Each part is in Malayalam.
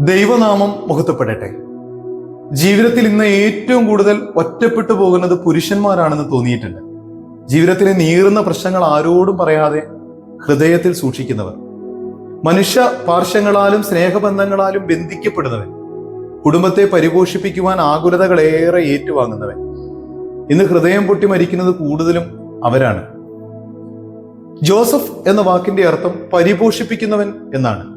ദൈവനാമം മുഖത്തപ്പെടട്ടെ ജീവിതത്തിൽ ഇന്ന് ഏറ്റവും കൂടുതൽ ഒറ്റപ്പെട്ടു പോകുന്നത് പുരുഷന്മാരാണെന്ന് തോന്നിയിട്ടുണ്ട്. ജീവിതത്തിലെ നീറുന്ന പ്രശ്നങ്ങൾ ആരോടും പറയാതെ ഹൃദയത്തിൽ സൂക്ഷിക്കുന്നവർ. മനുഷ്യ പാർശ്വങ്ങളാലും സ്നേഹബന്ധങ്ങളാലും ബന്ധിക്കപ്പെടുന്നവൻ. കുടുംബത്തെ പരിപോഷിപ്പിക്കുവാൻ ആകുലതകൾ ഏറെ ഏറ്റുവാങ്ങുന്നവൻ. ഇന്ന് ഹൃദയം പൊട്ടി മരിക്കുന്നത് കൂടുതലും അവരാണ്. ജോസഫ് എന്ന വാക്കിന്റെ അർത്ഥം പരിപോഷിപ്പിക്കുന്നവൻ എന്നാണ്.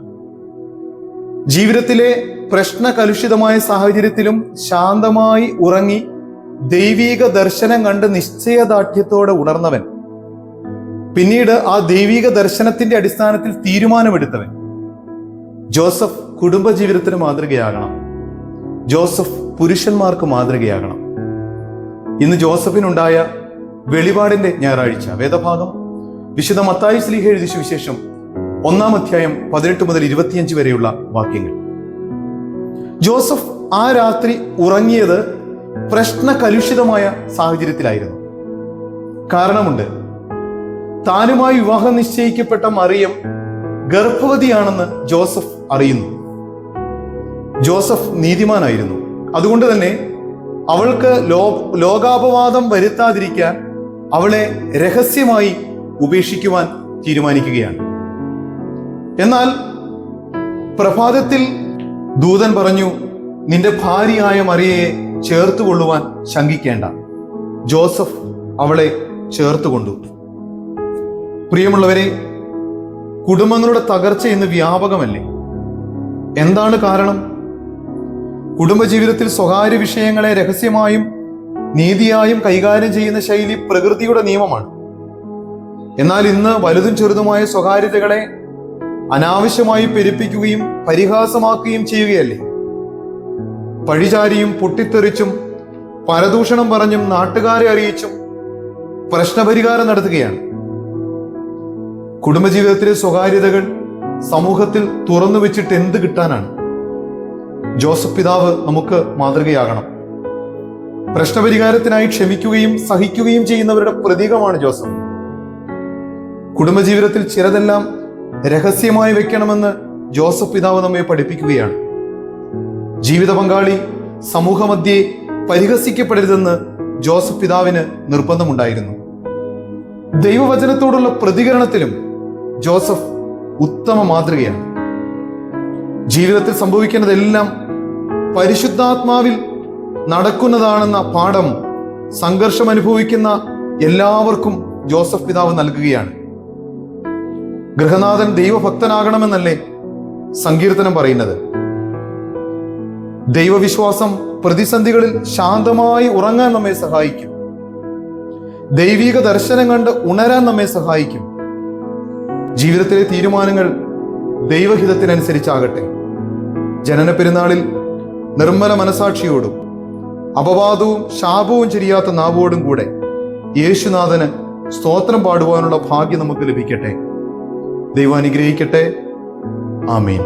ജീവിതത്തിലെ പ്രശ്ന കലുഷിതമായ സാഹചര്യത്തിലും ശാന്തമായി ഉറങ്ങി ദൈവീക ദർശനം കണ്ട് നിശ്ചയദാർഢ്യത്തോടെ ഉണർന്നവൻ. പിന്നീട് ആ ദൈവീക ദർശനത്തിന്റെ അടിസ്ഥാനത്തിൽ തീരുമാനമെടുത്തവൻ. ജോസഫ് കുടുംബജീവിതത്തിന് മാതൃകയാകണം. ജോസഫ് പുരുഷന്മാർക്ക് മാതൃകയാകണം. ഇന്ന് ജോസഫിനുണ്ടായ വെളിപാടിന്റെ ഞായറാഴ്ച. വേദഭാഗം. വിശുദ്ധ മത്തായി സ്ലീഹ എഴുതിയ സുവിശേഷം ഒന്നാം അധ്യായം പതിനെട്ട് മുതൽ ഇരുപത്തിയഞ്ച് വരെയുള്ള വാക്യങ്ങൾ. ജോസഫ് ആ രാത്രി ഉറങ്ങിയത് പ്രശ്ന കലുഷിതമായ സാഹചര്യത്തിലായിരുന്നു. കാരണമുണ്ട് താനുമായി വിവാഹം നിശ്ചയിക്കപ്പെട്ട മറിയം ഗർഭവതിയാണെന്ന് ജോസഫ് അറിയുന്നു. ജോസഫ് നീതിമാനായിരുന്നു. അതുകൊണ്ട് തന്നെ അവൾക്ക് ലോ ലോകാപവാദം വരുത്താതിരിക്കാൻ അവളെ രഹസ്യമായി ഉപേക്ഷിക്കുവാൻ തീരുമാനിക്കുകയാണ്. എന്നാൽ പ്രഭാതത്തിൽ ദൂതൻ പറഞ്ഞു നിന്റെ ഭാര്യയായ മറിയയെ ചേർത്തുകൊള്ളുവാൻ ശങ്കിക്കേണ്ട. ജോസഫ് അവളെ ചേർത്തുകൊണ്ടു പ്രിയമുള്ളവരെ കുടുംബങ്ങളുടെ തകർച്ച ഇന്ന് വ്യാപകമല്ലേ? എന്താണ് കാരണം? കുടുംബജീവിതത്തിൽ സ്വകാര്യ വിഷയങ്ങളെ രഹസ്യമായും നീതിയായും കൈകാര്യം ചെയ്യുന്ന ശൈലി പ്രകൃതിയുടെ നിയമമാണ്. എന്നാൽ ഇന്ന് വലുതും ചെറുതുമായ സ്വകാര്യതകളെ അനാവശ്യമായി പെരുപ്പിക്കുകയും പരിഹാസമാക്കുകയും ചെയ്യുകയല്ലേ? പഴിചാരിയും പൊട്ടിത്തെറിച്ചും പരദൂഷണം പറഞ്ഞും നാട്ടുകാരെ അറിയിച്ചും പ്രശ്നപരിഹാരം നടത്തുകയാണ്. കുടുംബജീവിതത്തിലെ സ്വകാര്യതകൾ സമൂഹത്തിൽ തുറന്നു വെച്ചിട്ട് എന്ത് കിട്ടാനാണ്? ജോസഫ് പിതാവ് നമുക്ക് മാതൃകയാകണം. പ്രശ്നപരിഹാരത്തിനായി ക്ഷമിക്കുകയും സഹിക്കുകയും ചെയ്യുന്നവരുടെ പ്രതീകമാണ് ജോസഫ്. കുടുംബജീവിതത്തിൽ ചിലതെല്ലാം രഹസ്യമായി വെക്കണമെന്ന് ജോസഫ് പിതാവ് നമ്മെ പഠിപ്പിക്കുകയാണ്. ജീവിത പങ്കാളി സമൂഹമധ്യേ പരിഹസിക്കപ്പെടരുതെന്ന് ജോസഫ് പിതാവിന് നിർബന്ധമുണ്ടായിരുന്നു. ദൈവവചനത്തോടുള്ള പ്രതികരണത്തിലും ജോസഫ് ഉത്തമ മാതൃകയാണ്. ജീവിതത്തിൽ സംഭവിക്കുന്നതെല്ലാം പരിശുദ്ധാത്മാവിൽ നടക്കുന്നതാണെന്ന പാഠം സംഘർഷം അനുഭവിക്കുന്ന എല്ലാവർക്കും ജോസഫ് പിതാവ് നൽകുകയാണ്. ഗൃഹനാഥൻ ദൈവഭക്തനാകണമെന്നല്ലേ സങ്കീർത്തനം പറയുന്നത്? ദൈവവിശ്വാസം പ്രതിസന്ധികളിൽ ശാന്തമായി ഉറങ്ങാൻ നമ്മെ സഹായിക്കും. ദൈവിക ദർശനം കണ്ട് ഉണരാൻ നമ്മെ സഹായിക്കും. ജീവിതത്തിലെ തീരുമാനങ്ങൾ ദൈവഹിതത്തിനനുസരിച്ചാകട്ടെ. ജനന പെരുന്നാളിൽ നിർമ്മല മനസാക്ഷിയോടും അപവാദവും ശാപവും ചെരിയാത്ത നാവോടും കൂടെ യേശുനാഥന് സ്തോത്രം പാടുവാനുള്ള ഭാഗ്യം നമുക്ക് ലഭിക്കട്ടെ. ദൈവം അനുഗ്രഹിക്കട്ടെ. ആമീൻ.